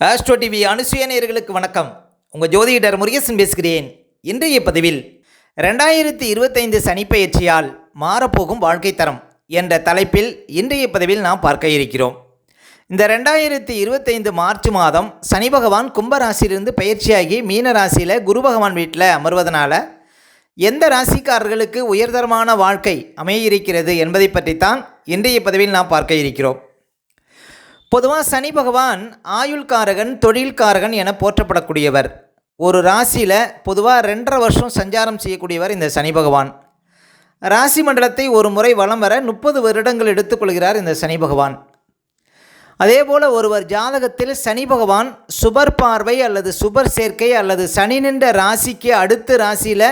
Astro TV அனுசுயநேயர்களுக்கு வணக்கம். உங்கள் ஜோதிடர் முருகேசன் பேசுகிறேன். இன்றைய பதிவில் ரெண்டாயிரத்தி இருபத்தைந்து சனிப்பெயர்ச்சியால் மாறப்போகும் வாழ்க்கை தரம் என்ற தலைப்பில் இன்றைய பதிவில் நாம் பார்க்க இருக்கிறோம். இந்த ரெண்டாயிரத்தி இருபத்தைந்து மார்ச் மாதம் சனி பகவான் கும்பராசியிலிருந்து பயிற்சியாகி மீன ராசியில் குரு பகவான் வீட்டில் அமர்வதனால எந்த ராசிக்காரர்களுக்கு உயர்தரமான வாழ்க்கை அமைய இருக்கிறது என்பதை பற்றித்தான் இன்றைய பதிவில் நாம் பார்க்க இருக்கிறோம். பொதுவாக சனி பகவான் ஆயுள்காரகன் தொழில்காரகன் என போற்றப்படக்கூடியவர். ஒரு ராசியில் பொதுவாக ரெண்டரை வருஷம் சஞ்சாரம் செய்யக்கூடியவர் இந்த சனி பகவான். ராசி மண்டலத்தை ஒரு முறை வலம் வர முப்பது வருடங்கள் எடுத்துக்கொள்கிறார் இந்த சனி பகவான். அதே போல் ஒருவர் ஜாதகத்தில் சனி பகவான் சுபர் பார்வை அல்லது சுபர் சேர்க்கை அல்லது சனி நின்ற ராசிக்கு அடுத்த ராசியில்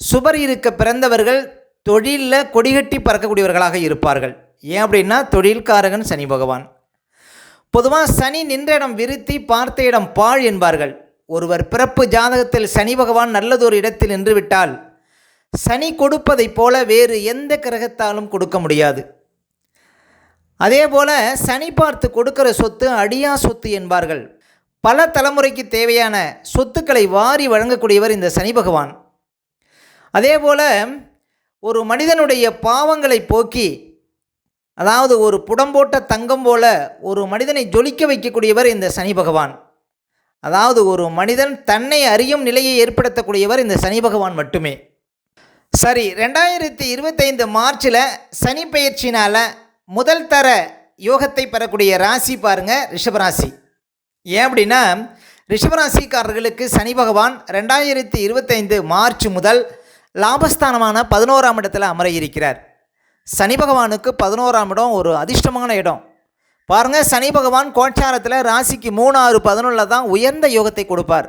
சுபர் இருக்க பிறந்தவர்கள் தொழிலில் கொடிகட்டி பறக்கக்கூடியவர்களாக இருப்பார்கள். ஏன் அப்படின்னா தொழில்காரகன் சனி பகவான். பொதுவாக சனி நின்ற இடம் விருத்தி பார்த்த இடம் பாழ் என்பார்கள். ஒருவர் பிறப்பு ஜாதகத்தில் சனி பகவான் நல்லதொரு இடத்தில் நின்று விட்டால் சனி கொடுப்பதைப் போல வேறு எந்த கிரகத்தாலும் கொடுக்க முடியாது. அதே போல் சனி பார்த்து கொடுக்கிற சொத்து அடியா சொத்து என்பார்கள். பல தலைமுறைக்கு தேவையான சொத்துக்களை வாரி வழங்கக்கூடியவர் இந்த சனி பகவான். அதே போல் ஒரு மனிதனுடைய பாவங்களை போக்கி அதாவது ஒரு புடம்போட்ட தங்கம் போல ஒரு மனிதனை ஜொலிக்க வைக்கக்கூடியவர் இந்த சனி பகவான். அதாவது ஒரு மனிதன் தன்னை அறியும் நிலையை ஏற்படுத்தக்கூடியவர் இந்த சனி பகவான் மட்டுமே. சரி ரெண்டாயிரத்தி இருபத்தைந்து மார்ச்சில் சனி பயிற்சினால் முதல் தர யோகத்தை பெறக்கூடிய ராசி பாருங்கள் ரிஷபராசி. ஏன் அப்படின்னா ரிஷபராசிக்காரர்களுக்கு சனி பகவான் ரெண்டாயிரத்தி இருபத்தைந்து மார்ச் முதல் லாபஸ்தானமான பதினோராம் இடத்தில் அமர இருக்கிறார். சனி பகவானுக்கு பதினோராம் இடம் ஒரு அதிர்ஷ்டமான இடம். பாருங்கள் சனி பகவான் கோச்சாரத்தில் ராசிக்கு மூணு ஆறு பதினொன்றில் தான் உயர்ந்த யோகத்தை கொடுப்பார்.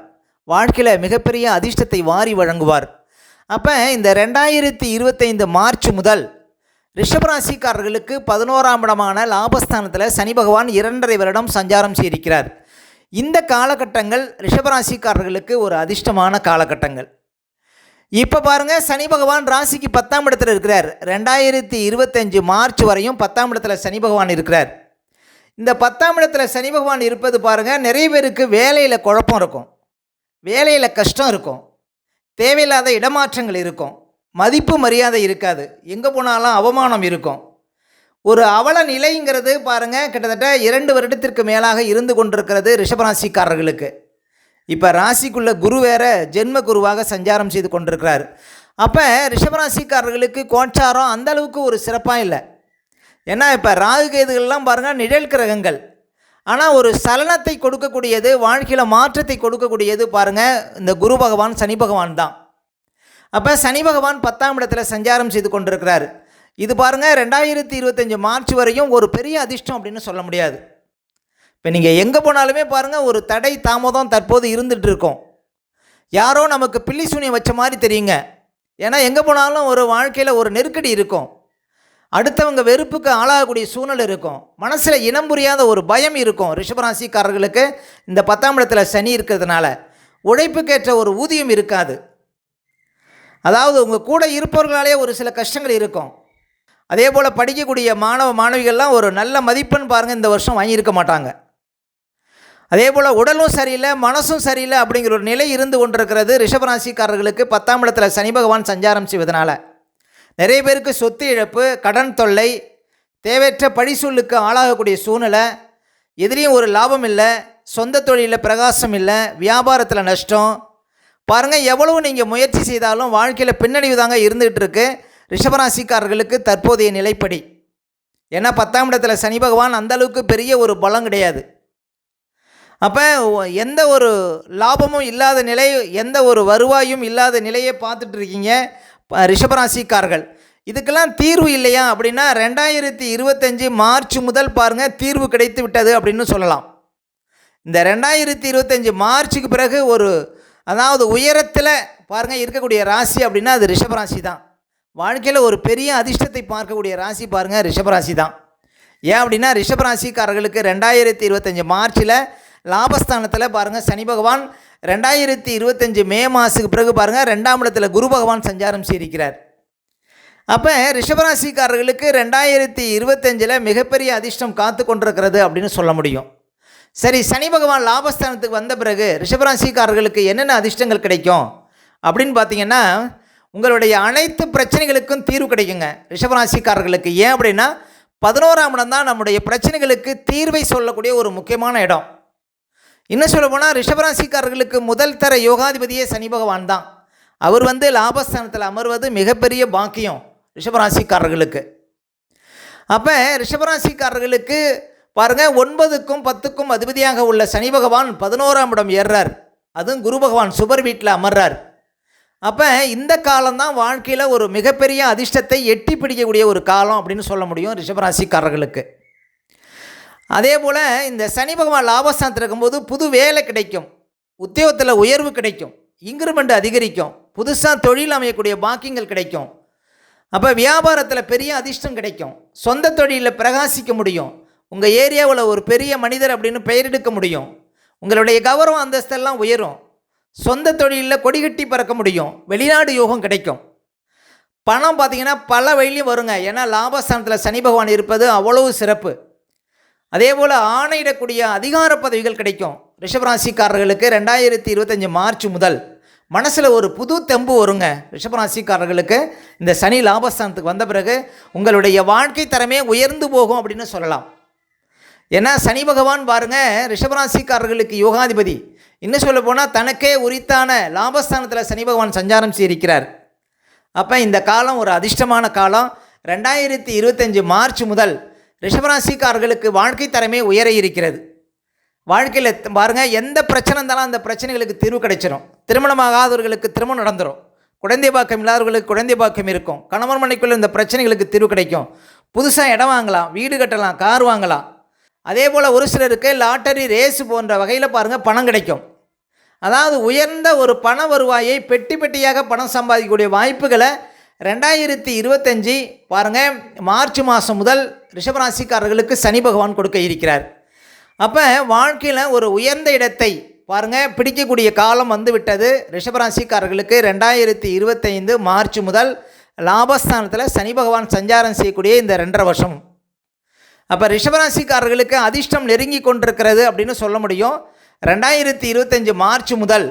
வாழ்க்கையில் மிகப்பெரிய அதிர்ஷ்டத்தை வாரி வழங்குவார். அப்போ இந்த ரெண்டாயிரத்தி இருபத்தைந்து மார்ச் முதல் ரிஷபராசிக்காரர்களுக்கு பதினோராம் இடமான லாபஸ்தானத்தில் சனி பகவான் இரண்டரை வருடம் சஞ்சாரம் செய்திருக்கிறார். இந்த காலகட்டங்கள் ரிஷபராசிக்காரர்களுக்கு ஒரு அதிர்ஷ்டமான காலகட்டங்கள். இப்போ பாருங்கள் சனி பகவான் ராசிக்கு பத்தாம் இடத்துல இருக்கிறார். ரெண்டாயிரத்தி இருபத்தஞ்சு மார்ச் வரையும் பத்தாம் இடத்துல சனி பகவான் இருக்கிறார். இந்த பத்தாம் இடத்துல சனி பகவான் இருப்பது பாருங்கள் நிறைய பேருக்கு வேலையில் குழப்பம் இருக்கும். வேலையில் கஷ்டம் இருக்கும். தேவையில்லாத இடமாற்றங்கள் இருக்கும். மதிப்பு மரியாதை இருக்காது. எங்கே போனாலும் அவமானம் இருக்கும். ஒரு அவல நிலைங்கிறது பாருங்கள் கிட்டத்தட்ட இரண்டு வருடத்திற்கு மேலாக இருந்து கொண்டிருக்கிறது ரிஷபராசிக்காரர்களுக்கு. இப்போ ராசிக்குள்ள குரு வேற ஜென்ம குருவாக சஞ்சாரம் செய்து கொண்டிருக்கிறார். அப்போ ரிஷபராசிக்காரர்களுக்கு கோச்சாரம் அந்த அளவுக்கு ஒரு சிறப்பாக இல்லை. ஏன்னா இப்போ ராகு கேதுகள்லாம் பாருங்கள் நிழல் கிரகங்கள். ஆனால் ஒரு சலனத்தை கொடுக்கக்கூடியது வாழ்க்கையில் மாற்றத்தை கொடுக்கக்கூடியது பாருங்கள் இந்த குரு பகவான் சனி பகவான் தான். அப்போ சனி பகவான் பத்தாம் இடத்துல சஞ்சாரம் செய்து கொண்டிருக்கிறார். இது பாருங்கள் ரெண்டாயிரத்தி இருபத்தஞ்சி மார்ச் வரையும் ஒரு பெரிய அதிர்ஷ்டம் அப்படின்னு சொல்ல முடியாது. இப்போ நீங்கள் எங்கே போனாலுமே பாருங்கள் ஒரு தடை தாமதம் தற்போது இருந்துகிட்டு இருக்கோம் யாரோ நமக்கு பில்லி சூனியம் வச்ச மாதிரி தெரியுங்க. ஏன்னா எங்கே போனாலும் ஒரு வாழ்க்கையில் ஒரு நெருக்கடி இருக்கும். அடுத்தவங்க வெறுப்புக்கு ஆளாகக்கூடிய சூழ்நிலை இருக்கும். மனசில் இனம் புரியாத ஒரு பயம் இருக்கும் ரிஷபராசிக்காரர்களுக்கு. இந்த பத்தாம் இடத்துல சனி இருக்கிறதுனால உழைப்புக்கேற்ற ஒரு ஊதியம் இருக்காது. அதாவது உங்கள் கூட இருப்பவர்களாலே ஒரு சில கஷ்டங்கள் இருக்கும். அதே போல் படிக்கக்கூடிய மாணவ மாணவிகள்லாம் ஒரு நல்ல மதிப்பெண் பாருங்கள் இந்த வருஷம் வாங்கியிருக்க மாட்டாங்க. அதே போல் உடலும் சரியில்லை மனசும் சரியில்லை அப்படிங்கிற ஒரு நிலை இருந்து கொண்டிருக்கிறது ரிஷபராசிக்காரர்களுக்கு பத்தாம் இடத்துல சனி பகவான் சஞ்சாரம் செய்வதனால. நிறைய பேருக்கு சொத்து இழப்பு கடன் தொல்லை தேவையற்ற பழிசொல்லுக்கு ஆளாகக்கூடிய சூழ்நிலை. எதிலையும் ஒரு லாபம் இல்லை சொந்த தொழிலில் பிரகாசம் இல்லை வியாபாரத்தில் நஷ்டம். பாருங்கள் எவ்வளவு நீங்கள் முயற்சி செய்தாலும் வாழ்க்கையில் பின்னடைவு தாங்க இருந்துகிட்டு இருக்கு. ரிஷபராசிக்காரர்களுக்கு தற்போதைய நிலைப்படி. ஏன்னா பத்தாம் இடத்துல சனி பகவான் அந்தளவுக்கு பெரிய ஒரு பலம் கிடையாது. அப்போ எந்த ஒரு லாபமும் இல்லாத நிலை எந்த ஒரு வருவாயும் இல்லாத நிலையை பார்த்துட்டு இருக்கீங்க ப- ரிஷபராசிக்காரர்கள். இதுக்கெல்லாம் தீர்வு இல்லையா அப்படின்னா ரெண்டாயிரத்தி இருபத்தஞ்சி மார்ச் முதல் பாருங்கள் தீர்வு கிடைத்து விட்டது அப்படின்னு சொல்லலாம். இந்த ரெண்டாயிரத்தி இருபத்தஞ்சி மார்ச்சுக்கு பிறகு ஒரு அதாவது உயரத்தில் பாருங்கள் இருக்கக்கூடிய ராசி அப்படின்னா அது ரிஷபராசி தான் வாழ்க்கையில் ஒரு பெரிய அதிர்ஷ்டத்தை பார்க்கக்கூடிய ராசி பாருங்கள் ரிஷபராசி தான் ஏன் அப்படின்னா ரிஷபராசிக்காரர்களுக்கு ரெண்டாயிரத்தி இருபத்தஞ்சி மார்ச்சில் லாபஸ்தானத்தில் பாருங்கள் சனி பகவான் ரெண்டாயிரத்தி இருபத்தஞ்சி மே மாதத்துக்கு பிறகு பாருங்கள் ரெண்டாம் இடத்துல குரு பகவான் சஞ்சாரம் செய்திருக்கிறார். அப்போ ரிஷபராசிக்காரர்களுக்கு ரெண்டாயிரத்தி இருபத்தஞ்சில் மிகப்பெரிய அதிர்ஷ்டம் காத்து கொண்டிருக்கிறது அப்படின்னு சொல்ல முடியும். சரி சனி பகவான் லாபஸ்தானத்துக்கு வந்த பிறகு ரிஷபராசிக்காரர்களுக்கு என்னென்ன அதிர்ஷ்டங்கள் கிடைக்கும்? அப்படின்னு பார்த்தீங்கன்னா உங்களுடைய அனைத்து பிரச்சனைகளுக்கும் தீர்வு கிடைக்குங்க. ரிஷபராசிக்காரர்களுக்கு ஏன் அப்படின்னா பதினோராம் இடம் தான் நம்முடைய பிரச்சனைகளுக்கு தீர்வை சொல்லக்கூடிய ஒரு முக்கியமான இடம். இன்னும் சொல்ல போனால் ரிஷபராசிக்காரர்களுக்கு முதல் தர யோகாதிபதியே சனி பகவான் தான். அவர் வந்து லாபஸ்தானத்தில் அமர்வது மிகப்பெரிய பாக்கியம் ரிஷபராசிக்காரர்களுக்கு. அப்போ ரிஷபராசிக்காரர்களுக்கு பாருங்கள் ஒன்பதுக்கும் பத்துக்கும் அதிபதியாக உள்ள சனி பகவான் பதினோராம் இடம் ஏறுறார். அதுவும் குரு பகவான் சுபர் வீட்டில் அமர்றார். அப்போ இந்த காலம்தான் வாழ்க்கையில் ஒரு மிகப்பெரிய அதிர்ஷ்டத்தை எட்டி பிடிக்கக்கூடிய ஒரு காலம் அப்படின்னு சொல்ல முடியும் ரிஷபராசிக்காரர்களுக்கு. அதே போல் இந்த சனி பகவான் லாபஸ்தானத்தில் இருக்கும்போது புது வேலை கிடைக்கும். உத்தியோகத்தில் உயர்வு கிடைக்கும். இன்க்ரிமெண்ட் அதிகரிக்கும். புதுசாக தொழில் அமையக்கூடிய பாக்கியங்கள் கிடைக்கும். அப்போ வியாபாரத்தில் பெரிய அதிர்ஷ்டம் கிடைக்கும். சொந்த தொழிலில் பிரகாசிக்க முடியும். உங்கள் ஏரியாவில் ஒரு பெரிய மனிதர் அப்படின்னு பெயரெடுக்க முடியும். உங்களுடைய கௌரவம் அந்தஸ்தெல்லாம் உயரும். சொந்த தொழிலில் கொடிகட்டி பறக்க முடியும். வெளிநாடு யோகம் கிடைக்கும். பணம் பார்த்தீங்கன்னா பல வழியும் வருங்க. ஏன்னா லாபஸ்தானத்தில் சனி பகவான் இருப்பது அவ்வளவு சிறப்பு. அதே போல் ஆணையிடக்கூடிய அதிகார பதவிகள் கிடைக்கும். ரிஷபராசிக்காரர்களுக்கு ரெண்டாயிரத்தி இருபத்தஞ்சி மார்ச் முதல் மனசில் ஒரு புது தெம்பு வருங்க. ரிஷபராசிக்காரர்களுக்கு இந்த சனி லாபஸ்தானத்துக்கு வந்த பிறகு உங்களுடைய வாழ்க்கை தரமே உயர்ந்து போகும் அப்படின்னு சொல்லலாம். ஏன்னா சனி பகவான் பாருங்க ரிஷபராசிக்காரர்களுக்கு யோகாதிபதி. இன்னும் சொல்ல போனால் தனக்கே உரித்தான லாபஸ்தானத்தில் சனி பகவான் சஞ்சாரம் செய்திருக்கிறார். அப்போ இந்த காலம் ஒரு அதிர்ஷ்டமான காலம். ரெண்டாயிரத்தி இருபத்தஞ்சி மார்ச் முதல் ரிஷபராசிக்காரர்களுக்கு வாழ்க்கை தரமே உயர இருக்கிறது. வாழ்க்கையில் பாருங்கள் எந்த பிரச்சனை இருந்தாலும் அந்த பிரச்சனைகளுக்கு தீர்வு கிடைச்சிடும் திருமணமாகாதவர்களுக்கு திருமணம் நடந்துடும் குழந்தை பாக்கம் இல்லாதவர்களுக்கு குழந்தை பாக்கம் இருக்கும். கணவன் மனைக்குள்ள இந்த பிரச்சனைகளுக்கு தீர்வு கிடைக்கும். புதுசாக இடம் வாங்கலாம் வீடு கட்டலாம் கார் வாங்கலாம். அதே போல் ஒரு சிலருக்கு லாட்டரி ரேஸ் போன்ற வகையில் பாருங்கள் பணம் கிடைக்கும். அதாவது உயர்ந்த ஒரு பண வருவாயை பெட்டி பெட்டியாக பணம் சம்பாதிக்கக்கூடிய வாய்ப்புகளை ரெண்டாயிரத்தி இருபத்தஞ்சி பாருங்கள் மார்ச் மாதம் முதல் ரிஷபராசிக்காரர்களுக்கு சனி பகவான் கொடுக்க இருக்கிறார். அப்போ வாழ்க்கையில் ஒரு உயர்ந்த இடத்தை பாருங்கள் பிடிக்கக்கூடிய காலம் வந்து விட்டது ரிஷபராசிக்காரர்களுக்கு ரெண்டாயிரத்தி இருபத்தைந்து மார்ச் முதல் லாபஸ்தானத்தில் சனி பகவான் சஞ்சாரம் செய்யக்கூடிய இந்த ரெண்டரை வருஷம். அப்போ ரிஷபராசிக்காரர்களுக்கு அதிர்ஷ்டம் நெருங்கி கொண்டிருக்கிறது அப்படின்னு சொல்ல முடியும். ரெண்டாயிரத்தி இருபத்தஞ்சி மார்ச் முதல்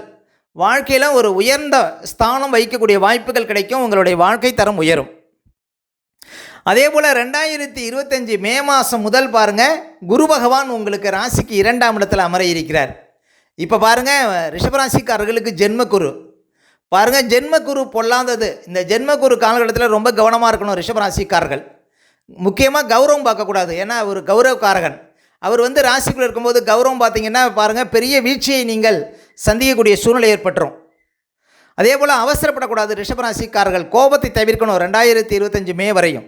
வாழ்க்கையில் ஒரு உயர்ந்த ஸ்தானம் வைக்கக்கூடிய வாய்ப்புகள் கிடைக்கும் உங்களுடைய வாழ்க்கை தரம் உயரும். அதே போல் ரெண்டாயிரத்தி இருபத்தஞ்சி மே மாதம் முதல் பாருங்கள் குரு பகவான் உங்களுக்கு ராசிக்கு இரண்டாம் இடத்தில் அமர இருக்கிறார் இப்போ பாருங்கள் ரிஷபராசிக்காரர்களுக்கு ஜென்மக்குரு. பாருங்கள் ஜென்மக்குரு பொல்லாதது. இந்த ஜென்மக்குரு காலகட்டத்தில் ரொம்ப கவனமாக இருக்கணும் ரிஷபராசிக்காரர்கள். முக்கியமாக கௌரவம் பார்க்கக்கூடாது. ஏன்னா ஒரு கௌரவக்காரகன். அவர் வந்து ராசிக்குள்ளே இருக்கும்போது கௌரவம் பார்த்தீங்கன்னா பாருங்கள் பெரிய வீழ்ச்சியை நீங்கள் சந்திக்கக்கூடிய சூழ்நிலை ஏற்பட்டுரும். அதே போல் அவசரப்படக்கூடாது ரிஷபராசிக்காரர்கள். கோபத்தை தவிர்க்கணும் ரெண்டாயிரத்தி இருபத்தஞ்சு மே வரையும்.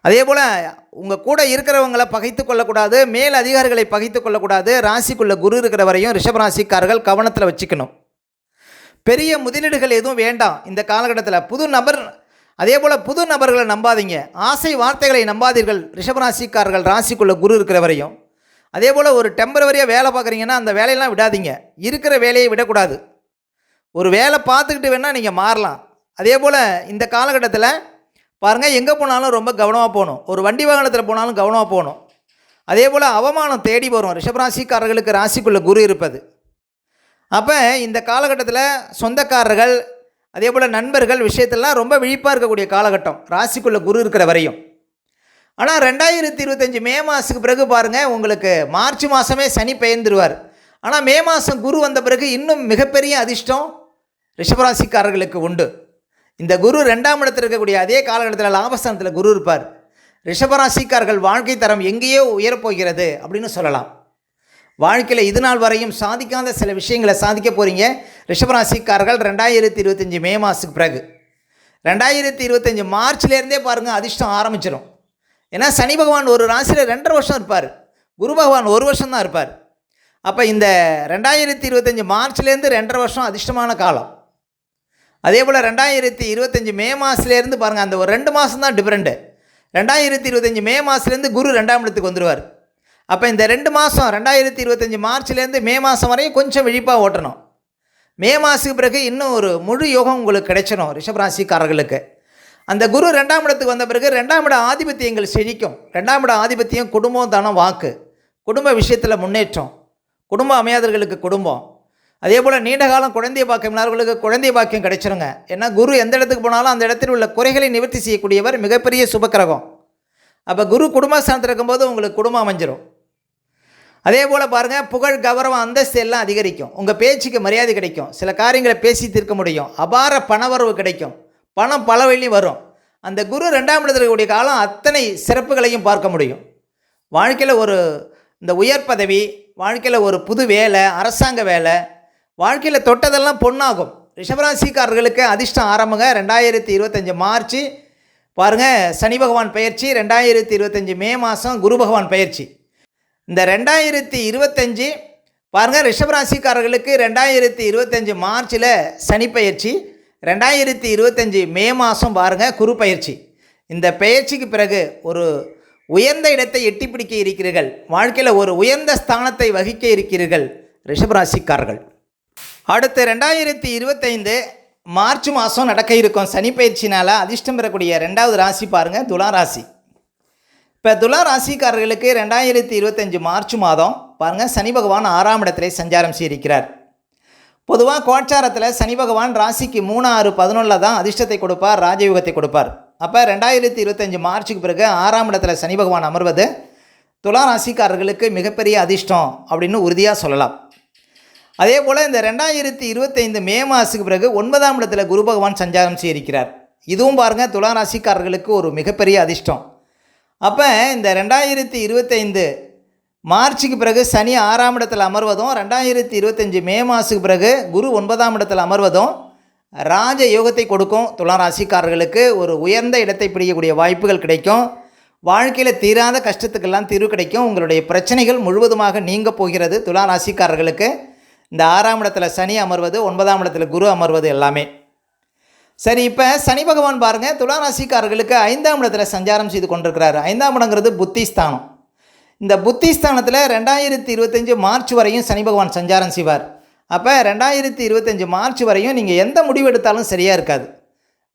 அதே போல் உங்கள் கூட இருக்கிறவங்களை பகைத்து கொள்ளக்கூடாது மேல் அதிகாரிகளை பகைத்து கொள்ளக்கூடாது ராசிக்குள்ள குரு இருக்கிற வரையும் ரிஷபராசிக்காரர்கள் கவனத்தில் வச்சுக்கணும். பெரிய முதலீடுகள் எதுவும் வேண்டாம் இந்த காலகட்டத்தில். புது நபர் அதே போல் புது நபர்களை நம்பாதீங்க. ஆசை வார்த்தைகளை நம்பாதீர்கள் ரிஷபராசிக்காரர்கள் ராசிக்குள்ளே குரு இருக்கிற வரையும். அதே போல் ஒரு டெம்பரவரியாக வேலை பார்க்குறீங்கன்னா அந்த வேலையெல்லாம் விடாதீங்க. இருக்கிற வேலையை விடக்கூடாது. ஒரு வேலை பார்த்துக்கிட்டு வேணால் நீங்கள் மாறலாம். அதே போல் இந்த காலகட்டத்தில் பாருங்கள் எங்கே போனாலும் ரொம்ப கவனமாக போகணும். ஒரு வண்டி வாகனத்தில் போனாலும் கவனமாக போகணும். அதே போல் அவமானம் தேடி வரும். ரிஷபராசிக்காரர்களுக்கு ராசிக்குள்ளே குரு இருப்பது. அப்போ இந்த காலகட்டத்தில் சொந்தக்காரர்கள் அதே போல் நண்பர்கள் விஷயத்தெல்லாம் ரொம்ப விழிப்பாக இருக்கக்கூடிய காலகட்டம். ராசிக்குள்ளே குரு இருக்கிற வரையும். ஆனால் ரெண்டாயிரத்தி இருபத்தஞ்சி மே மாதத்துக்கு பிறகு பாருங்கள் உங்களுக்கு மார்ச் மாதமே சனி பெயர்ந்துருவார். ஆனால் மே மாதம் குரு வந்த பிறகு இன்னும் மிகப்பெரிய அதிர்ஷ்டம் ரிஷபராசிக்காரர்களுக்கு உண்டு. இந்த குரு ரெண்டாம் இடத்தில் இருக்கக்கூடிய அதே காலகட்டத்தில் லாபஸ்தானத்தில் குரு இருப்பார். ரிஷபராசிக்கார்கள் வாழ்க்கை தரம் எங்கேயோ உயரப்போகிறது அப்படின்னு சொல்லலாம். வாழ்க்கையில் இது நாள் வரையும் சாதிக்காத சில விஷயங்களை சாதிக்க போகிறீங்க ரிஷபராசிக்காரர்கள் ரெண்டாயிரத்தி இருபத்தஞ்சி மே மாதத்துக்கு பிறகு. ரெண்டாயிரத்தி இருபத்தஞ்சி மார்ச்லேருந்தே பாருங்கள் அதிர்ஷ்டம் ஆரம்பிச்சிடும் ஏன்னா சனி பகவான் ஒரு ராசியில் ரெண்டரை வருஷம் இருப்பார். குரு பகவான் ஒரு வருஷம் தான் இருப்பார். அப்போ இந்த ரெண்டாயிரத்தி இருபத்தஞ்சி மார்ச்லேருந்து ரெண்டரை வருஷம் அதிர்ஷ்டமான காலம். அதே போல் ரெண்டாயிரத்தி இருபத்தஞ்சி மே மாதத்துலேருந்து பாருங்கள் அந்த ஒரு ரெண்டு மாதம் தான் டிஃப்ரெண்ட்டு ரெண்டாயிரத்தி இருபத்தஞ்சி மே மாதத்துலேருந்து குரு ரெண்டாம் இடத்துக்கு வந்துடுவார் அப்போ இந்த ரெண்டு மாதம் ரெண்டாயிரத்தி இருபத்தஞ்சி மார்ச்லேருந்து மே மாதம் வரையும் கொஞ்சம் விழிப்பாக ஓட்டணும். மே மாதத்துக்கு பிறகு இன்னும் ஒரு முழு யோகம் உங்களுக்கு கிடைச்சிடும் ரிஷபராசிக்காரர்களுக்கு அந்த குரு ரெண்டாம் இடத்துக்கு வந்த பிறகு ரெண்டாம் இட ஆதிபத்தியங்கள் செழிக்கும். ரெண்டாம் இட ஆதிபத்தியம் குடும்பம் தானம் வாக்கு. குடும்ப விஷயத்தில் முன்னேற்றம். குடும்ப அமையாதவர்களுக்கு குடும்பம். அதே போல் நீண்ட காலம் குழந்தை பாக்கியம் இல்லாதவர்களுக்கு குழந்தை பாக்கியம் கிடைச்சிருங்க. ஏன்னா குரு எந்த இடத்துக்கு போனாலும் அந்த இடத்தில் உள்ள குறைகளை நிவர்த்தி செய்யக்கூடியவர் மிகப்பெரிய சுபக்கிரகம். அப்போ குரு குடும்பஸ்தானத்தில் இருக்கும்போது உங்களுக்கு குடும்பம் அமைஞ்சிரும். அதே போல் பாருங்கள் புகழ் கௌரவம் அந்தஸ்து எல்லாம் அதிகரிக்கும். உங்கள் பேச்சுக்கு மரியாதை கிடைக்கும். சில காரியங்களை பேசி தீர்க்க முடியும். அபார பணவரவு கிடைக்கும். பணம் பல வழியும் வரும். அந்த குரு ரெண்டாம் இடத்துல இருக்கக்கூடிய காலம் அத்தனை சிறப்புகளையும் பார்க்க முடியும். வாழ்க்கையில் ஒரு இந்த உயர் பதவி வாழ்க்கையில் ஒரு புது வேலை அரசாங்க வேலை வாழ்க்கையில் தொட்டதெல்லாம் பொண்ணாகும் ரிஷபராசிக்காரர்களுக்கு அதிர்ஷ்டம் ஆரம்பங்க ரெண்டாயிரத்தி இருபத்தஞ்சி மார்ச் பாருங்கள் சனி பகவான் பயிற்சி ரெண்டாயிரத்தி இருபத்தஞ்சி மே மாதம் குரு பகவான் பயிற்சி இந்த ரெண்டாயிரத்தி இருபத்தஞ்சி பாருங்கள் ரிஷபராசிக்காரர்களுக்கு ரெண்டாயிரத்தி இருபத்தஞ்சி மார்ச்சில் சனி பயிற்சி ரெண்டாயிரத்தி இருபத்தஞ்சி மே மாதம் பாருங்கள் குரு பயிற்சி. இந்த பயிற்சிக்கு பிறகு ஒரு உயர்ந்த இடத்தை எட்டி பிடிக்க இருக்கிறீர்கள். வாழ்க்கையில் ஒரு உயர்ந்த ஸ்தானத்தை வகிக்க இருக்கிறீர்கள் ரிஷபராசிக்காரர்கள். அடுத்து ரெண்டாயிரத்தி இருபத்தைந்து மார்ச் மாதம் நடக்க இருக்கும் சனி பயிற்சினால் அதிர்ஷ்டம் பெறக்கூடிய ரெண்டாவது ராசி பாருங்கள் துலா ராசி. இப்போ துலா ராசிக்காரர்களுக்கு ரெண்டாயிரத்தி இருபத்தஞ்சி மார்ச் மாதம் பாருங்கள் சனி பகவான் ஆறாம் இடத்திலே சஞ்சாரம் செய்திருக்கிறார். பொதுவாக கோட்சாரத்தில் சனி பகவான் ராசிக்கு மூணு ஆறு பதினொன்றில் தான் அதிர்ஷ்டத்தை கொடுப்பார் ராஜயோகத்தை கொடுப்பார். அப்போ ரெண்டாயிரத்தி இருபத்தஞ்சி மார்ச்சுக்கு பிறகு ஆறாம் இடத்துல சனி பகவான் அமர்வது துலா ராசிக்காரர்களுக்கு மிகப்பெரிய அதிர்ஷ்டம் அப்படின்னு உறுதியாக சொல்லலாம். அதே போல் இந்த ரெண்டாயிரத்தி இருபத்தைந்து மே மாதத்துக்கு பிறகு ஒன்பதாம் இடத்துல குரு பகவான் சஞ்சாரம் செய்திருக்கிறார். இதுவும் பாருங்கள் துலா ராசிக்காரர்களுக்கு ஒரு மிகப்பெரிய அதிர்ஷ்டம். அப்போ இந்த ரெண்டாயிரத்தி இருபத்தைந்து மார்ச்சுக்கு பிறகு சனி ஆறாம் இடத்தில் அமர்வதும் ரெண்டாயிரத்தி இருபத்தஞ்சி மே மாதத்துக்கு பிறகு குரு ஒன்பதாம் இடத்தில் அமர்வதும் ராஜ யோகத்தை கொடுக்கும். துலா ராசிக்காரர்களுக்கு ஒரு உயர்ந்த இடத்தை பிடிக்கக்கூடிய வாய்ப்புகள் கிடைக்கும். வாழ்க்கையில் தீராத கஷ்டத்துக்கெல்லாம் தீர்வு கிடைக்கும். உங்களுடைய பிரச்சனைகள் முழுவதுமாக நீங்க போகிறது துலா ராசிக்காரர்களுக்கு. இந்த ஆறாம் இடத்துல சனி அமர்வது ஒன்பதாம் இடத்துல குரு அமர்வது எல்லாமே. சரி இப்போ சனி பகவான் பாருங்கள் துலா ராசிக்காரர்களுக்கு ஐந்தாம் இடத்துல சஞ்சாரம் செய்து கொண்டிருக்கிறாரு. ஐந்தாம் இடங்கிறது புத்திஸ்தானம். இந்த புத்திஸ்தானத்தில் ரெண்டாயிரத்தி இருபத்தஞ்சி மார்ச் வரையும் சனி பகவான் சஞ்சாரம் செய்வார். அப்போ ரெண்டாயிரத்தி இருபத்தஞ்சி மார்ச் வரையும் நீங்கள் எந்த முடிவு எடுத்தாலும் சரியாக இருக்காது.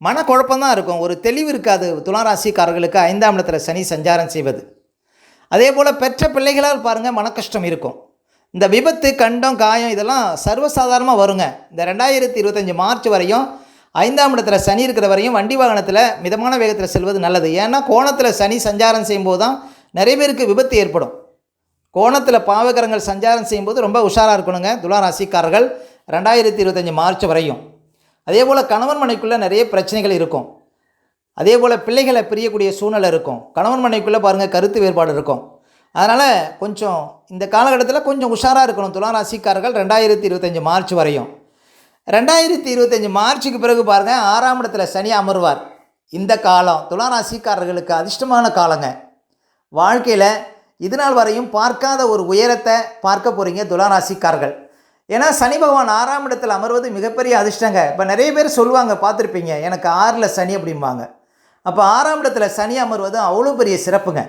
மனக்குழப்பம்தான் இருக்கும். ஒரு தெளிவு இருக்காது. துளாராசிக்காரர்களுக்கு ஐந்தாம் இடத்துல சனி சஞ்சாரம் செய்வது. அதே போல் பெற்ற பிள்ளைகளால் பாருங்கள் மனக்கஷ்டம் இருக்கும். இந்த விபத்து கண்டம் காயம் இதெல்லாம் சர்வசாதாரணமாக வருங்க. இந்த ரெண்டாயிரத்தி இருபத்தஞ்சி மார்ச் வரையும் ஐந்தாம் இடத்துல சனி இருக்கிற வரையும் வண்டி வாகனத்தில் மிதமான வேகத்தில் செல்வது நல்லது. ஏன்னா கோணத்தில் சனி சஞ்சாரம் செய்யும்போது தான் நிறைய பேருக்கு விபத்து ஏற்படும். கோணத்தில் பாவகரங்கள் சஞ்சாரம் செய்யும்போது ரொம்ப உஷாராக இருக்கணுங்க. துலா ராசிக்காரர்கள் ரெண்டாயிரத்தி இருபத்தஞ்சி மார்ச் வரையும். அதே போல் கணவன் மனைக்குள்ளே நிறைய பிரச்சனைகள் இருக்கும். அதே போல் பிள்ளைகளை பிரியக்கூடிய சூழ்நிலை இருக்கும். கணவன் மனைக்குள்ளே பாருங்கள் கருத்து வேறுபாடு இருக்கும். அதனால் கொஞ்சம் இந்த காலகட்டத்தில் கொஞ்சம் உஷாராக இருக்கணும். துலா ராசிக்காரர்கள் ரெண்டாயிரத்தி இருபத்தஞ்சி மார்ச் வரையும். ரெண்டாயிரத்தி இருபத்தஞ்சி மார்ச்சுக்கு பிறகு பாருங்கள் ஆறாம் இடத்துல சனி அமர்வார். இந்த காலம் துலா ராசிக்காரர்களுக்கு அதிர்ஷ்டமான காலங்க. வாழ்க்கையில் இது நாள் வரையும் பார்க்காத ஒரு உயரத்தை பார்க்க போகிறீங்க துளாராசிக்காரர்கள். ஏன்னா சனி பகவான் ஆறாம் இடத்தில் அமர்வது மிகப்பெரிய அதிர்ஷ்டங்க. இப்போ நிறைய பேர் சொல்லுவாங்க பார்த்துருப்பீங்க எனக்கு ஆறில் சனி அப்படிம்பாங்க. அப்போ ஆறாம் இடத்துல சனி அமர்வது அவ்வளோ பெரிய சிறப்புங்க.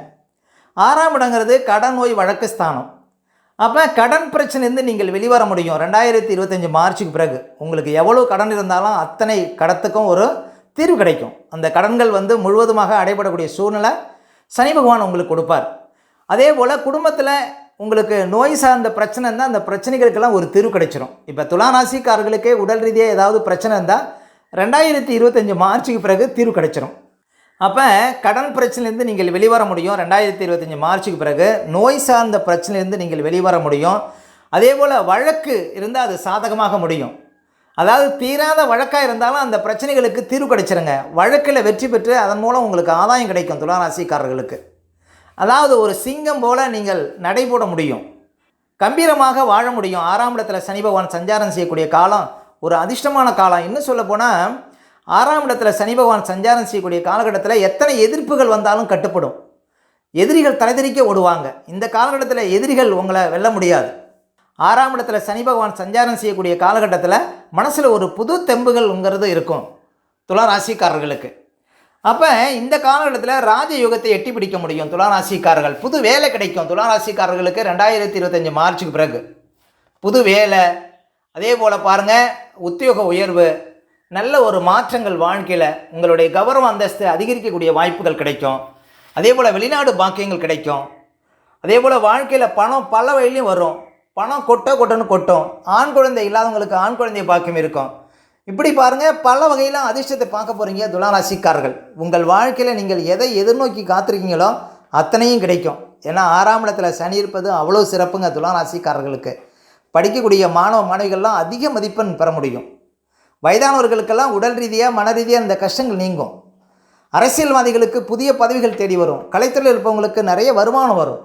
ஆறாம் இடங்கிறது கடன் நோய் வழக்கு ஸ்தானம். அப்போ கடன் பிரச்சனைலேருந்து நீங்கள் வெளிவர முடியும். ரெண்டாயிரத்தி இருபத்தஞ்சி மார்ச்சுக்கு பிறகு உங்களுக்கு எவ்வளோ கடன் இருந்தாலும் அத்தனை கடத்துக்கும் ஒரு தீர்வு கிடைக்கும். அந்த கடன்கள் வந்து முழுவதுமாக அடைபடக்கூடிய சூழ்நிலை சனி பகவான் உங்களுக்கு கொடுப்பார். அதே போல் குடும்பத்தில் உங்களுக்கு நோய் சார்ந்த பிரச்சனை இருந்தால் அந்த பிரச்சனைகளுக்கெல்லாம் ஒரு தீர்வு கிடைச்சிரும். இப்போ துளாராசிக்காரர்களுக்கே உடல் ரீதியாக ஏதாவது பிரச்சனை இருந்தால் ரெண்டாயிரத்தி இருபத்தஞ்சி மார்ச்சுக்கு பிறகு தீர்வு கிடைச்சிரும். அப்போ கடன் பிரச்சனையிலேருந்து நீங்கள் வெளிவர முடியும். ரெண்டாயிரத்தி இருபத்தஞ்சி மார்ச்சுக்கு பிறகு நோய் சார்ந்த பிரச்சனையிலேருந்து நீங்கள் வெளிவர முடியும். அதே போல் வழக்கு இருந்தால் அது சாதகமாக முடியும். அதாவது தீராத வழக்காக இருந்தாலும் அந்த பிரச்சனைகளுக்கு தீர்வு கிடைச்சிருங்க. வழக்கில் வெற்றி பெற்று அதன் மூலம் உங்களுக்கு ஆதாயம் கிடைக்கும் துளாராசிக்காரர்களுக்கு அதாவது ஒரு சிங்கம் போல் நீங்கள் நடைபோட முடியும். கம்பீரமாக வாழ முடியும். ஆறாம் இடத்துல சனி பகவான் சஞ்சாரம் செய்யக்கூடிய காலம் ஒரு அதிர்ஷ்டமான காலம். இன்னும் சொல்ல போனால் ஆறாம் இடத்துல சனி பகவான் சஞ்சாரம் செய்யக்கூடிய காலகட்டத்தில் எத்தனை எதிர்ப்புகள் வந்தாலும் கட்டுப்படும். எதிரிகள் தலைதெறிக்க ஓடுவாங்க. இந்த காலகட்டத்தில் எதிரிகள் உங்களை வெல்ல முடியாது. ஆறாம் இடத்துல சனி பகவான் சஞ்சாரம் செய்யக்கூடிய காலகட்டத்தில் மனசில் ஒரு புது தெம்புகள்ங்கிறது இருக்கும். துலா ராசிக்காரர்களுக்கு. அப்போ இந்த காலகட்டத்தில் ராஜயோகத்தை எட்டி பிடிக்க முடியும். துளாராசிக்காரர்கள் புது வேலை கிடைக்கும். துளாராசிக்காரர்களுக்கு ரெண்டாயிரத்தி இருபத்தஞ்சி மார்ச்சுக்கு பிறகு. புது வேலை. அதே போல் பாருங்கள் உத்தியோக உயர்வு. நல்ல ஒரு மாற்றங்கள் வாழ்க்கையில் உங்களுடைய கௌரவ அந்தஸ்து அதிகரிக்கக்கூடிய வாய்ப்புகள் கிடைக்கும். அதே போல் வெளிநாடு பாக்கியங்கள் கிடைக்கும். அதே போல் வாழ்க்கையில் பணம் பல வழியிலையும் வரும். பணம் கொட்ட கொட்டன்னு கொட்டும். ஆண் குழந்தை இல்லாதவங்களுக்கு ஆண் குழந்தைய பாக்கியம் இருக்கும். இப்படி பாருங்கள் பல வகையில் அதிர்ஷ்டத்தை பார்க்க போகிறீங்க துளாராசிக்காரர்கள் உங்கள் வாழ்க்கையில் நீங்கள் எதை எதிர்நோக்கி காத்திருக்கீங்களோ அத்தனையும் கிடைக்கும். ஏன்னா ஆறாம் இடத்துல சனி இருப்பது அவ்வளோ சிறப்புங்க துளாராசிக்காரர்களுக்கு படிக்கக்கூடிய மாணவ மாணவிகள்லாம் அதிக மதிப்பெண் பெற முடியும். வயதானவர்களுக்கெல்லாம் உடல் ரீதியாக மன ரீதியாக இந்த கஷ்டங்கள் நீங்கும். அரசியல்வாதிகளுக்கு புதிய பதவிகள் தேடி வரும். கலைத்துறையில் இருப்பவங்களுக்கு நிறைய வருமானம் வரும்.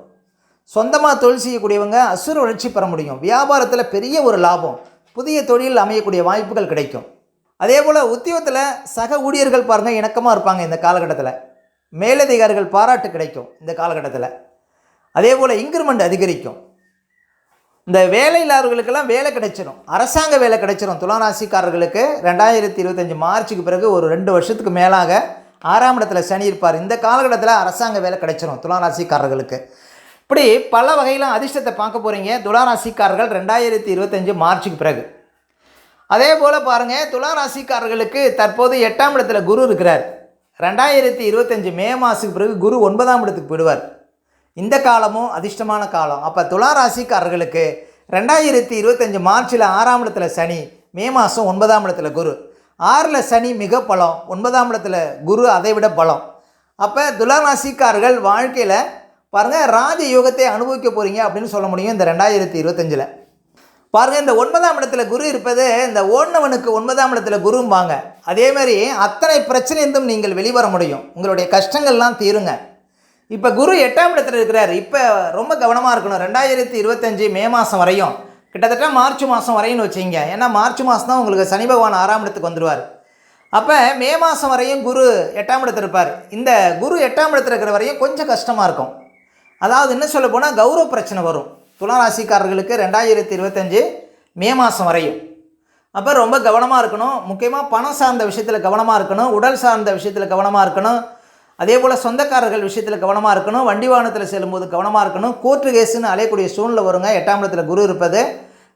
சொந்தமாக தொழில் செய்யக்கூடியவங்க அசுர வளர்ச்சி பெற முடியும். வியாபாரத்தில் பெரிய ஒரு லாபம். புதிய தொழில் அமையக்கூடிய வாய்ப்புகள் கிடைக்கும். அதே போல் உத்தியோகத்தில் சக ஊழியர்கள் பாருங்கள் இணக்கமாக இருப்பாங்க இந்த காலகட்டத்தில். மேலதிகாரிகள் பாராட்டு கிடைக்கும் இந்த காலகட்டத்தில். அதே போல் இன்க்ரிமெண்ட் அதிகரிக்கும். இந்த வேலை இல்லாதவர்களுக்கெல்லாம் வேலை கிடைச்சிடும் அரசாங்க வேலை கிடைச்சிடும் துளாராசிக்காரர்களுக்கு ரெண்டாயிரத்தி இருபத்தஞ்சி மார்ச்சுக்கு பிறகு ஒரு ரெண்டு வருஷத்துக்கு மேலாக ஆறாம் இடத்துல சனி இருப்பார். இந்த காலகட்டத்தில் அரசாங்க வேலை கிடைச்சிடும் துளாராசிக்காரர்களுக்கு இப்படி பல வகையில் அதிர்ஷ்டத்தை பார்க்க போகிறீங்க துளாராசிக்காரர்கள் ரெண்டாயிரத்தி இருபத்தஞ்சு மார்ச்சுக்கு பிறகு. அதே போல் பாருங்கள் துளாராசிக்காரர்களுக்கு தற்போது எட்டாம் இடத்துல குரு இருக்கிறார். ரெண்டாயிரத்தி இருபத்தஞ்சி மே மாதத்துக்கு பிறகு குரு ஒன்பதாம் இடத்துக்கு போயிடுவார். இந்த காலமும் அதிர்ஷ்டமான காலம். அப்போ துலா ராசிக்காரர்களுக்கு ரெண்டாயிரத்தி இருபத்தஞ்சி மார்ச்சில் ஆறாம் இடத்துல சனி மே மாதம் ஒன்பதாம் இடத்துல குரு. ஆறில் சனி மிக பலம் ஒன்பதாம் இடத்துல குரு அதை விட பலம். அப்போ துலா ராசிக்காரர்கள் வாழ்க்கையில் பாருங்கள் ராஜ யோகத்தை அனுபவிக்க போகிறீங்க அப்படின்னு சொல்ல முடியும் இந்த ரெண்டாயிரத்தி இருபத்தஞ்சில். பாருங்கள் இந்த ஒன்பதாம் இடத்துல குரு இருப்பது இந்த ஓடினவனுக்கு ஒன்பதாம் இடத்துல குரும்பாங்க அதேமாதிரி அத்தனை பிரச்சனையிருந்தும் நீங்கள் வெளிவர முடியும். உங்களுடைய கஷ்டங்கள்லாம் தீருங்க. இப்போ குரு எட்டாம் இடத்துல இருக்கிறார். இப்போ ரொம்ப கவனமாக இருக்கணும். ரெண்டாயிரத்தி இருபத்தஞ்சி மே மாதம் வரையும். கிட்டத்தட்ட மார்ச் மாதம் வரையும் வச்சிங்க ஏன்னா மார்ச் மாதம் தான் உங்களுக்கு சனி பகவான் ஆறாம் இடத்துக்கு வந்துடுவார் அப்போ மே மாதம் வரையும் குரு எட்டாம் இடத்துல இருப்பார். இந்த குரு எட்டாம் இடத்துல இருக்கிற வரையும் கொஞ்சம் கஷ்டமாக இருக்கும். அதாவது என்ன சொல்ல போனால் கௌரவ பிரச்சனை வரும். துளாராசிக்காரர்களுக்கு ரெண்டாயிரத்தி இருபத்தஞ்சு மே மாதம் வரையும். அப்போ ரொம்ப கவனமாக இருக்கணும். முக்கியமாக பணம் சார்ந்த விஷயத்தில் கவனமாக இருக்கணும். உடல் சார்ந்த விஷயத்தில் கவனமாக இருக்கணும். அதே போல் சொந்தக்காரர்கள் விஷயத்தில் கவனமாக இருக்கணும். வண்டி வாகனத்தில் செல்லும்போது கவனமாக இருக்கணும். கோர்ட்டு கேஸுன்னு அலையக்கூடிய சூழ்நிலை வருங்க. எட்டாம் இடத்துல குரு இருப்பது.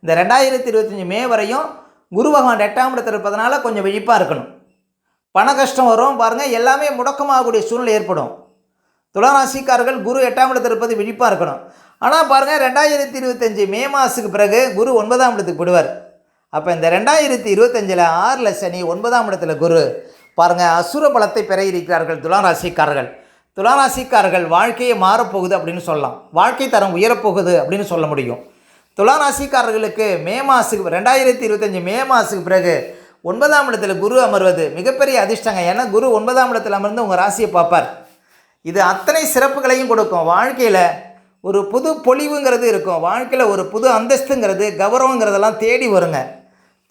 இந்த ரெண்டாயிரத்தி இருபத்தஞ்சி மே வரையும் குரு பகவான் எட்டாம் இடத்துல இருப்பதனால கொஞ்சம் விழிப்பாக இருக்கணும். பண கஷ்டம் வரும். பாருங்கள் எல்லாமே முடக்கமாகக்கூடிய சூழ்நிலை ஏற்படும். துளாராசிக்காரர்கள் குரு எட்டாம் இடத்தில் இருப்பது விழிப்பாக இருக்கணும். ஆனால் பாருங்கள் ரெண்டாயிரத்தி இருபத்தஞ்சி மே மாதத்துக்கு பிறகு குரு ஒன்பதாம் இடத்துக்கு போடுவார் அப்போ இந்த ரெண்டாயிரத்தி இருபத்தஞ்சில் ஆறில் சனி ஒன்பதாம் இடத்துல குரு. பாருங்கள் அசுர பலத்தை பெற இருக்கிறார்கள் துளாராசிக்காரர்கள் துளாராசிக்காரர்கள் வாழ்க்கையை மாறப்போகுது அப்படின்னு சொல்லலாம். வாழ்க்கை தரம் உயரப்போகுது அப்படின்னு சொல்ல முடியும். துளாராசிக்காரர்களுக்கு மே மாதத்துக்கு ரெண்டாயிரத்தி இருபத்தஞ்சி மே மாதத்துக்கு பிறகு ஒன்பதாம் இடத்துல குரு அமர்வது மிகப்பெரிய அதிர்ஷ்டங்க. ஏன்னா குரு ஒன்பதாம் இடத்துல அமர்ந்து உங்கள் ராசியை பார்ப்பார். இது அத்தனை சிறப்புகளையும் கொடுக்கும். வாழ்க்கையில் ஒரு புது பொலிவுங்கிறது இருக்கும். வாழ்க்கையில் ஒரு புது அந்தஸ்துங்கிறது கௌரவங்கிறதெல்லாம் தேடி வருங்க.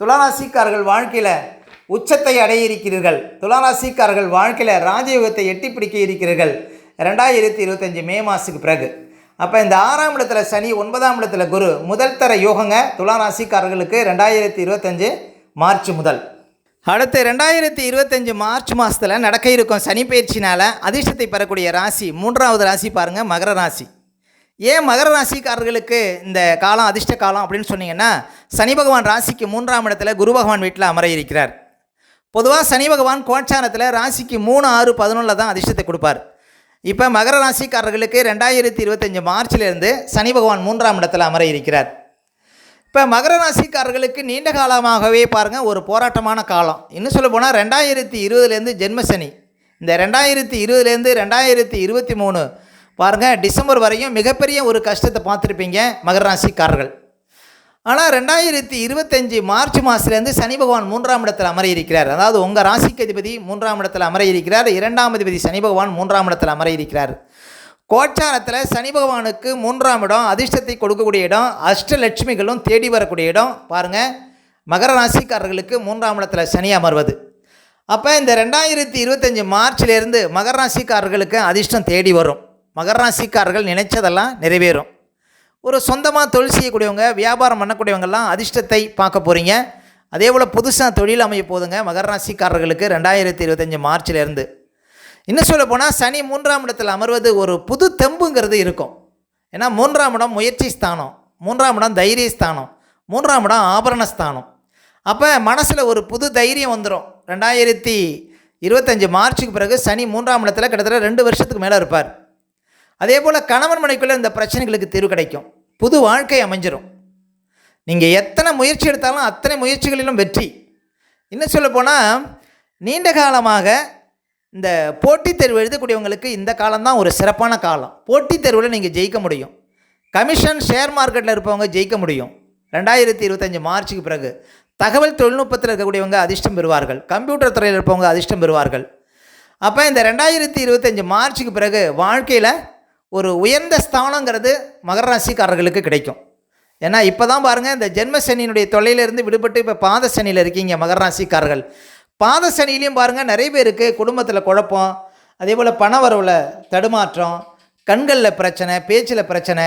துளாராசிக்காரர்கள் வாழ்க்கையில் உச்சத்தை அடைய இருக்கிறீர்கள் துளாராசிக்காரர்கள் வாழ்க்கையில் ராஜயோகத்தை எட்டி பிடிக்க இருக்கிறீர்கள். ரெண்டாயிரத்தி இருபத்தஞ்சி மே மாதத்துக்கு பிறகு. அப்போ இந்த ஆறாம் இடத்துல சனி ஒன்பதாம் இடத்துல குரு முதல் தர யோகங்க துளாராசிக்காரர்களுக்கு ரெண்டாயிரத்தி இருபத்தஞ்சு மார்ச் முதல். அடுத்து ரெண்டாயிரத்தி இருபத்தஞ்சு மார்ச் மாதத்தில் நடக்க இருக்கும் சனிப்பயிற்சினால் அதிர்ஷ்டத்தை பெறக்கூடிய ராசி மூன்றாவது ராசி பாருங்கள் மகர ராசி. ஏன் மகர ராசிக்காரர்களுக்கு இந்த காலம் அதிர்ஷ்ட காலம் அப்படின்னு சொன்னீங்கன்னா சனி பகவான் ராசிக்கு மூன்றாம் இடத்துல குரு பகவான் வீட்டில் அமர இருக்கிறார் பொதுவாக சனி பகவான் கோச்சாரத்தில் ராசிக்கு மூணு ஆறு பதினொன்றில் தான் அதிர்ஷ்டத்தை கொடுப்பார். இப்போ மகர ராசிக்காரர்களுக்கு ரெண்டாயிரத்தி இருபத்தஞ்சி மார்ச்லேருந்து சனி பகவான் மூன்றாம் இடத்துல அமர இருக்கிறார் இப்போ மகர ராசிக்காரர்களுக்கு நீண்ட காலமாகவே பாருங்கள் ஒரு போராட்டமான காலம். இன்னும் சொல்ல போனால் ரெண்டாயிரத்தி இருபதுலேருந்து ஜென்மசனி. இந்த ரெண்டாயிரத்தி இருபதுலேருந்து ரெண்டாயிரத்தி இருபத்தி மூணு பாருங்கள் டிசம்பர் வரையும் மிகப்பெரிய ஒரு கஷ்டத்தை பார்த்துருப்பீங்க மகர ராசிக்காரர்கள். ஆனால் ரெண்டாயிரத்தி இருபத்தஞ்சி மார்ச் மாதத்துலேருந்து சனி பகவான் மூன்றாம் இடத்தில் அமர இருக்கிறார் அதாவது உங்கள் ராசிக்கு அதிபதி மூன்றாம் இடத்தில் அமர இருக்கிறார் இரண்டாம் அதிபதி சனி பகவான் மூன்றாம் இடத்தில் அமர இருக்கிறார் கோச்சாரத்தில் சனி பகவானுக்கு மூன்றாம் இடம் அதிர்ஷ்டத்தை கொடுக்கக்கூடிய இடம் அஷ்டலட்சுமிகளும் தேடி வரக்கூடிய இடம். பாருங்கள் மகர ராசிக்காரர்களுக்கு மூன்றாம் இடத்துல சனி அமர்வது. அப்போ இந்த ரெண்டாயிரத்தி இருபத்தஞ்சி மார்ச்லேருந்து மகர ராசிக்காரர்களுக்கு அதிர்ஷ்டம் தேடி வரும். மகர ராசிக்காரர்கள் நினைச்சதெல்லாம் நிறைவேறும். ஒரு சொந்தமாக தொழில் செய்யக்கூடியவங்க வியாபாரம் பண்ணக்கூடியவங்கெல்லாம் அதிர்ஷ்டத்தை பார்க்க போகிறீங்க அதே போல் புதுசாக தொழில் அமைய போதுங்க மகர ராசிக்காரர்களுக்கு ரெண்டாயிரத்தி இருபத்தஞ்சி மார்ச்லேருந்து இன்னும் சொல்ல போனால் சனி மூன்றாம் இடத்தில் அமர்வது ஒரு புது தெம்புங்கிறது இருக்கும். ஏன்னா மூன்றாம் இடம் முயற்சி ஸ்தானம் மூன்றாம் இடம் தைரிய ஸ்தானம் மூன்றாம் இடம் ஆபரண ஸ்தானம். அப்போ மனசில் ஒரு புது தைரியம் வந்துடும் ரெண்டாயிரத்தி இருபத்தஞ்சி மார்ச்சுக்கு பிறகு சனி மூன்றாம் இடத்துல கிட்டத்தட்ட ரெண்டு வருஷத்துக்கு மேலே இருப்பார். அதே போல் கணவன் மனைக்குள்ளே இந்த பிரச்சனைகளுக்கு தீர்வு கிடைக்கும். புது வாழ்க்கை அமைஞ்சிடும் நீங்கள் எத்தனை முயற்சி எடுத்தாலும் அத்தனை முயற்சிகளிலும் வெற்றி. இன்னும் சொல்ல போனால் நீண்ட காலமாக இந்த போட்டித் தேர்வு எழுதக்கூடியவங்களுக்கு இந்த காலம்தான் ஒரு சிறப்பான காலம். போட்டித் தேர்வில் நீங்கள் ஜெயிக்க முடியும். கமிஷன் ஷேர் மார்க்கெட்டில் இருப்பவங்க ஜெயிக்க முடியும். ரெண்டாயிரத்தி இருபத்தஞ்சி மார்ச்சுக்கு பிறகு தகவல் தொழில்நுட்பத்தில் இருக்கக்கூடியவங்க அதிர்ஷ்டம் பெறுவார்கள். கம்ப்யூட்டர் துறையில் இருப்பவங்க அதிர்ஷ்டம் பெறுவார்கள். அப்போ இந்த ரெண்டாயிரத்தி இருபத்தஞ்சி மார்ச்சுக்கு பிறகு வாழ்க்கையில் ஒரு உயர்ந்த ஸ்தானங்கிறது மகர ராசிக்காரர்களுக்கு கிடைக்கும். ஏன்னா இப்போ தான் பாருங்கள் இந்த ஜென்ம சனியினுடைய தொல்லையிலேருந்து விடுபட்டு இப்போ பாத சனியில் இருக்கீங்க மகர ராசிக்காரர்கள். பாத சனிலையும் பாருங்கள் நிறைய பேருக்கு குடும்பத்தில் குழப்பம் அதே போல் பண வரவில் தடுமாற்றம் கண்களில் பிரச்சனை பேச்சில் பிரச்சனை.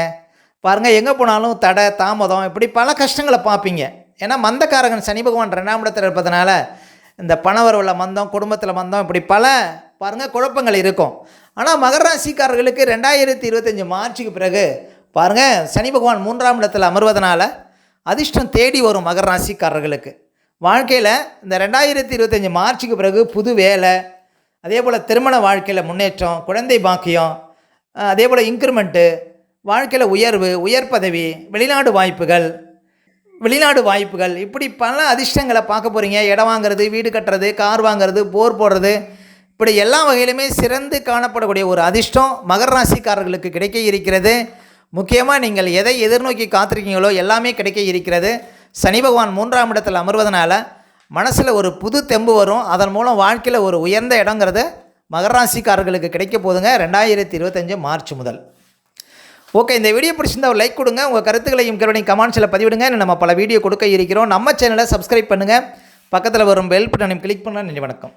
பாருங்கள் எங்கே போனாலும் தடை தாமதம் இப்படி பல கஷ்டங்களை பார்ப்பீங்க. ஏன்னா மந்தக்காரகன் சனி பகவான் ரெண்டாம் இடத்துல இருப்பதனால இந்த பணவரவில் மந்தம் குடும்பத்தில் மந்தம் இப்படி பல பாருங்கள் குழப்பங்கள் இருக்கும். ஆனால் மகர ராசிக்காரர்களுக்கு ரெண்டாயிரத்தி இருபத்தஞ்சி மார்ச்சுக்கு பிறகு பாருங்கள் சனி பகவான் மூன்றாம் இடத்தில் அமர்வதனால அதிர்ஷ்டம் தேடி வரும் மகர ராசிக்காரர்களுக்கு. வாழ்க்கையில் இந்த ரெண்டாயிரத்தி இருபத்தஞ்சி மார்ச்சுக்கு பிறகு புது வேலை அதே போல் திருமண வாழ்க்கையில் முன்னேற்றம் குழந்தை பாக்கியம் அதே போல் இன்க்ரிமெண்ட்டு வாழ்க்கையில் உயர்வு உயர் பதவி வெளிநாடு வாய்ப்புகள் வெளிநாடு வாய்ப்புகள் இப்படி பல அதிர்ஷ்டங்களை பார்க்க போகிறீங்க இடம் வாங்குறது வீடு கட்டுறது கார் வாங்குறது போர் போடுறது இப்படி எல்லா வகையிலுமே சிறந்து காணப்படக்கூடிய ஒரு அதிர்ஷ்டம் மகர ராசிக்காரர்களுக்கு கிடைக்க இருக்கிறது. முக்கியமாக நீங்கள் எதை எதிர்நோக்கி காத்திருக்கீங்களோ எல்லாமே கிடைக்க இருக்கிறது. சனி பகவான் மூன்றாம் இடத்தில் அமர்வதனால மனசில் ஒரு புது தெம்பு வரும். அதன் மூலம் வாழ்க்கையில் ஒரு உயர்ந்த இடங்கிறது மகராசிக்காரர்களுக்கு கிடைக்க போதுங்க ரெண்டாயிரத்தி இருபத்தஞ்சு மார்ச் முதல். ஓகே இந்த வீடியோ பிடிச்சிருந்தா ஒரு லைக் கொடுங்க. உங்கள் கருத்துக்களையும் கருவனையும் கமெண்ட்ஸில் பதிவிடுங்க. நம்ம பல வீடியோ கொடுக்க இருக்கிறோம். நம்ம சேனலை சப்ஸ்கிரைப் பண்ணுங்கள் பக்கத்தில் வரும் பெல் பட்டனையும் கிளிக் பண்ணால் நன்றி வணக்கம்.